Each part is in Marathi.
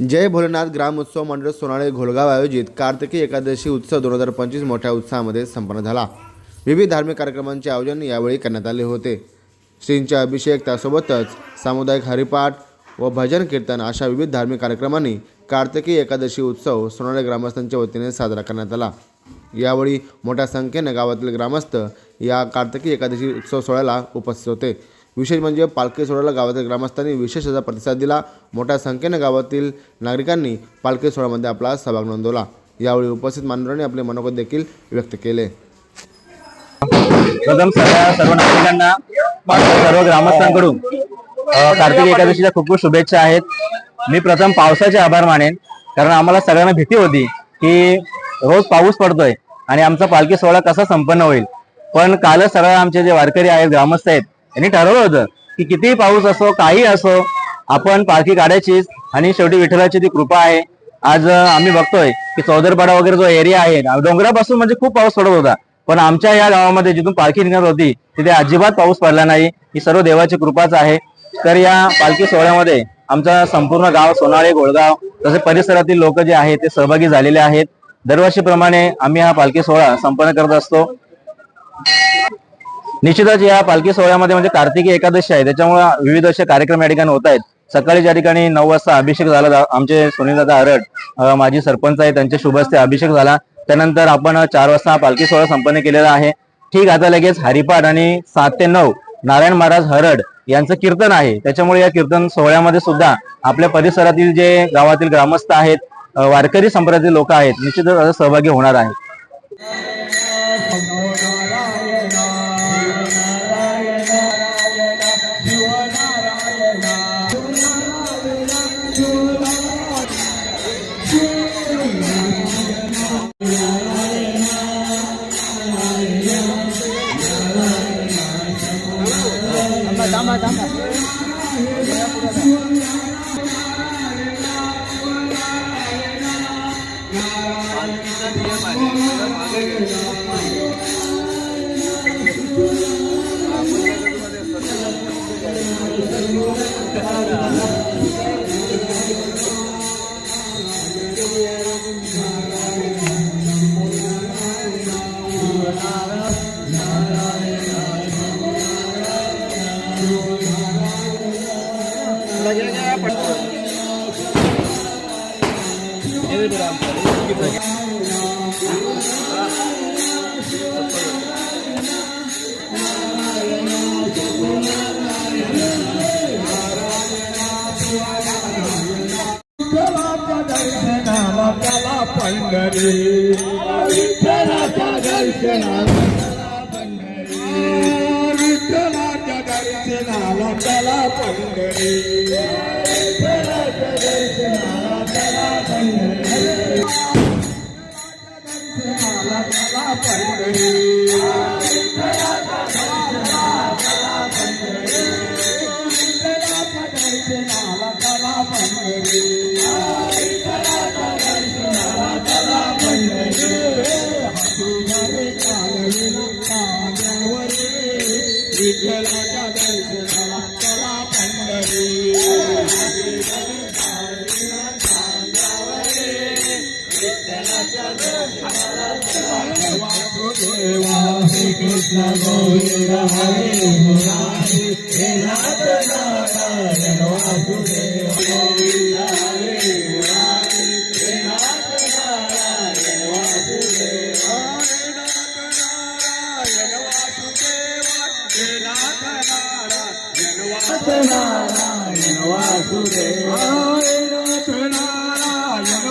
जय भोलेनाथ ग्राम उत्सव मंडळ सोनाळे घोलगाव आयोजित कार्तिकी एकादशी उत्सव दोन हजार पंचवीस मोठ्या उत्साहामध्ये संपन्न झाला. विविध धार्मिक कार्यक्रमांचे आयोजन यावेळी करण्यात आले होते. श्रींचे अभिषेक त्यासोबतच सामुदायिक हरिपाठ व भजन कीर्तन अशा विविध धार्मिक कार्यक्रमांनी कार्तिकी एकादशी उत्सव सोनाळे ग्रामस्थांच्या वतीने साजरा करण्यात आला. यावेळी मोठ्या संख्येने गावातील ग्रामस्थ या कार्तिकी एकादशी उत्सव सोहळ्याला उपस्थित होते. विशेष म्हणजे पालखी सोहळ्याला गावातील ग्रामस्थांनी विशेष असा प्रतिसाद दिला. मोठ्या संख्येने गावातील नागरिकांनी पालखी सोहळ्यामध्ये आपला सहभाग नोंदवला. यावेळी उपस्थित मान्यवरांनी आपले मनोगत देखील व्यक्त केले. प्रथम सगळ्या सर्व नागरिकांना सर्व ग्रामस्थांकडून कार्तिक एकादशीच्या खूप खूप शुभेच्छा आहेत. मी प्रथम पावसाचे आभार मानेन कारण आम्हाला सगळ्यांना भीती होती की रोज पाऊस पडतोय आणि आमचा पालखी सोहळा कसा संपन्न होईल. पण कालच सगळं आमचे जे वारकरी आहेत ग्रामस्थ आहेत यांनी ठरवलं होतं की कितीही पाऊस असो काही असो आपण पालखी काढायचीच आणि शेवटी विठ्ठलाची ती कृपा आहे. आज आम्ही बघतोय की चौदरपाडा वगैरे जो एरिया आहे डोंगरापासून म्हणजे खूप पाऊस पडत होता. पण आमच्या या गावामध्ये जिथून पालखी निघत होती तिथे अजिबात पाऊस पडला नाही. ही सर्व देवाची कृपाच आहे. तर या पालखी सोहळ्यामध्ये आमचा संपूर्ण गाव सोनाळे गोळगाव तसे परिसरातील लोक जे आहेत ते सहभागी झालेले आहेत. दरवर्षीप्रमाणे आम्ही हा पालखी सोहळा संपन्न करत असतो. निश्चितच या पालखी सोहळ्यामध्ये म्हणजे कार्तिकी एकादशी आहे. त्याच्यामुळे विविध असे कार्यक्रम या ठिकाणी होत आहेत. सकाळी ज्या ठिकाणी नऊ वाजता अभिषेक झाला आमचे सुनीलदादा हरड माजी सरपंच आहे त्यांच्या शुभ हस्ते अभिषेक झाला. त्यानंतर आपण चार वाजता पालखी सोहळा संपन्न केलेला आहे. ठीक आता लगेच हरिपाठ आणि सात ते नऊ नारायण महाराज हरड यांचं कीर्तन आहे. त्याच्यामुळे या कीर्तन सोहळ्यामध्ये सुद्धा आपल्या परिसरातील जे गावातील ग्रामस्थ आहेत वारकरी संप्रदायातील लोक आहेत निश्चितच आता सहभागी होणार आहेत. দামা দামা Hare पंढरी विठ्ठलाच्या दर्शनाला त्याला पंढरी दर्शनाला त्याला पंढरी विठ्ठलाच्या दर्शनाला त्याला Pandhari Krishna Govinda Hare Murari He Nath Narayana Govinda Hare Murari He Nath Narayana Vasudeva Hare Narayana Narayana Vasudeva Hare Narayana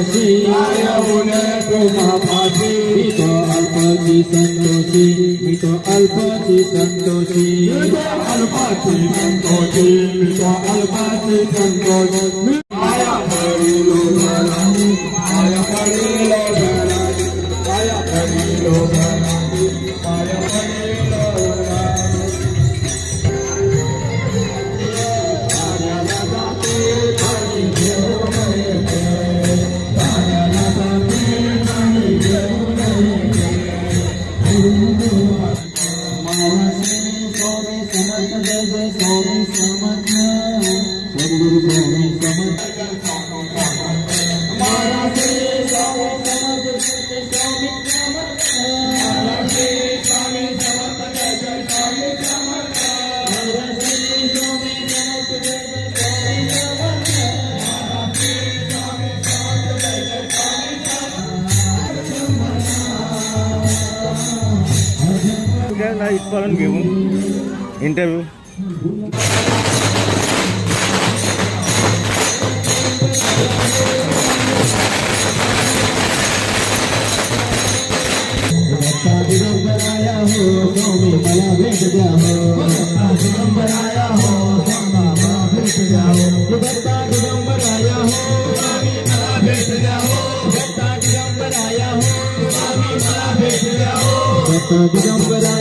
संतोषी महाभाषी तो अल्प की संतोषी तो अल्प की संतोषी अल्प की संतोषी तो अल्प की संतोषी ఇస్తారని మేము. ఇంటర్వ్యూ. I'm gonna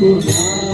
কোথায়